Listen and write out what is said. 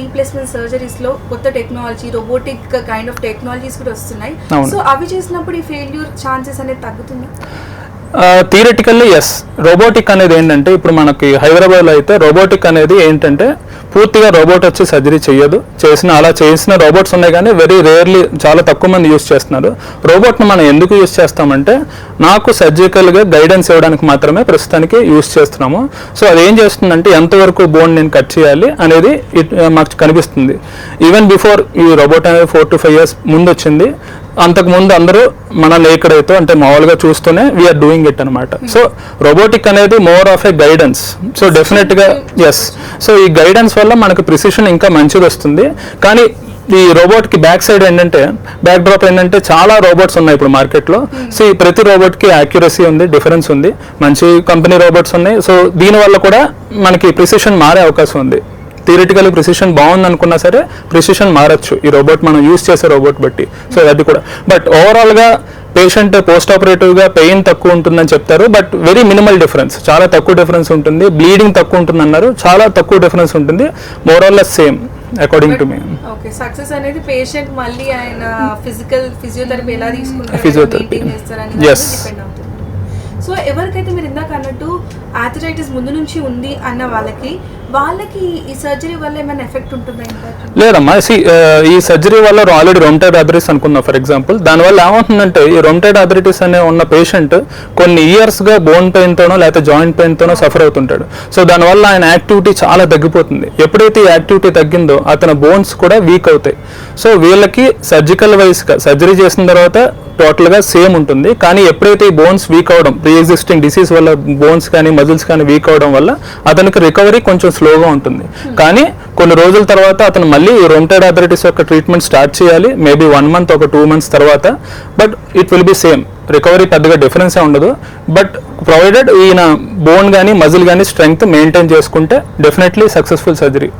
Replacement సర్జరీస్లో కొత్త technology robotic kind of technologies కూడా వస్తున్నాయి. సో అవి చేసినప్పుడు ఈ ఫెయిల్యూర్ ఛాన్సెస్ అనేది తగ్గుతుంది? థియరటికల్లీ ఎస్ రోబోటిక్ అనేది ఏంటంటే ఇప్పుడు మనకి హైదరాబాద్లో అయితే రోబోటిక్ అనేది ఏంటంటే పూర్తిగా రోబోట్ వచ్చి సర్జరీ చేయదు చేసిన అలా చేసిన రోబోట్స్ ఉన్నాయి కానీ వెరీ రేర్లీ చాలా తక్కువ మంది యూస్ చేస్తున్నారు. రోబోట్ని మనం ఎందుకు యూస్ చేస్తామంటే నాకు సర్జికల్గా గైడెన్స్ ఇవ్వడానికి మాత్రమే ప్రస్తుతానికి యూస్ చేస్తున్నాము. సో అది ఏం చేస్తుందంటే ఎంతవరకు బోన్ నేను కట్ చేయాలి అనేది మాకు కనిపిస్తుంది. ఈవెన్ బిఫోర్ ఈ రోబోట్ అనేది ఫోర్ టు ఫైవ్ ఇయర్స్ ముందు వచ్చింది. అంతకుముందు అందరూ మన లేకడైతే అంటే మామూలుగా చూస్తూనే వీఆర్ డూయింగ్ ఇట్ అనమాట సో రోబోటిక్ అనేది more of a guidance so డెఫినెట్గా ఎస్ సో ఈ గైడెన్స్ వల్ల మనకు ప్రిసిషన్ ఇంకా మంచిది వస్తుంది. కానీ ఈ రోబోట్కి బ్యాక్ సైడ్ ఏంటంటే బ్యాక్ డ్రాప్ ఏంటంటే చాలా రోబోట్స్ ఉన్నాయి ఇప్పుడు మార్కెట్లో సో ఈ ప్రతి రోబోట్కి యాక్యురసీ ఉంది డిఫరెన్స్ ఉంది. మంచి కంపెనీ రోబోట్స్ ఉన్నాయి. సో దీని వల్ల కూడా మనకి ప్రిసిషన్ మారే అవకాశం ఉంది. థియరిటికల్ ప్రిసిషన్ బాగుంది అనుకున్నా సరే ప్రిసిషన్ మారచ్చు. ఈ రోబోట్ మనం యూస్ చేసే రోబోట్ బట్టి. సో అది కూడా. బట్ ఓవరాల్గా పేషెంట్ పోస్ట్ ఆపరేటివ్గా పెయిన్ తక్కువ ఉంటుందని చెప్తారు. బట్ వెరీ మినిమల్ డిఫరెన్స్ చాలా తక్కువ డిఫరెన్స్ ఉంటుంది. బ్లీడింగ్ తక్కువ ఉంటుంది అన్నారు చాలా తక్కువ డిఫరెన్స్ ఉంటుంది. Moral same according to me okay success అనేది పేషెంట్ మళ్ళీ ఆయన ఫిజికల్ ఫిజియోథెరపీ ఎలా తీసుకుంటారు Physiotherapy. Yes. సో ఎవరికైతే మీరు ఇందాక అన్నట్టు ఆథరైటిస్ ముందు నుంచి ఉంది అన్న వాళ్ళకి వాళ్ళకి ఈ సర్జరీ వల్ల ఏమైనా ఎఫెక్ట్ ఉంటుందా లేదమ్మా ఈ సర్జరీ వల్ల ఆల్రెడీ రొమ్టైడ్ అథరిటీస్ అనుకుందాం ఫర్ ఎగ్జాంపుల్ దానివల్ల ఏమవుతుందంటే ఈ రొమ్టైడ్ అథరిటీస్ అనే ఉన్న పేషెంట్ కొన్ని ఇయర్స్గా బోన్ పెయిన్తోనో లేకపోతే జాయింట్ పెయిన్తోనో సఫర్ అవుతుంటాడు. సో దానివల్ల ఆయన యాక్టివిటీ చాలా తగ్గిపోతుంది. ఎప్పుడైతే ఈ యాక్టివిటీ తగ్గిందో అతని బోన్స్ కూడా వీక్ అవుతాయి. సో వీళ్ళకి సర్జికల్ వైస్గా సర్జరీ చేసిన తర్వాత టోటల్గా సేమ్ ఉంటుంది. కానీ ఎప్పుడైతే ఈ బోన్స్ వీక్ అవడం ప్రీ ఎగ్జిస్టింగ్ డిసీజ్ వల్ల బోన్స్ కానీ మజిల్స్ కానీ వీక్ అవడం వల్ల అతనికి రికవరీ కొంచెం స్లోగా ఉంటుంది. కానీ కొన్ని రోజుల తర్వాత అతను మళ్ళీ రొమటైడ్ ఆథరైటిస్ యొక్క ట్రీట్మెంట్ స్టార్ట్ చేయాలి. మేబీ వన్ మంత్ ఒక టూ మంత్స్ తర్వాత. But it will be same recovery పెద్దగా డిఫరెన్స్ ఉండదు. బట్ ప్రొవైడెడ్ ఈయన బోన్ కానీ మజిల్ కానీ స్ట్రెంగ్త్ మెయింటైన్ చేసుకుంటే డెఫినెట్లీ సక్సెస్ఫుల్ సర్జరీ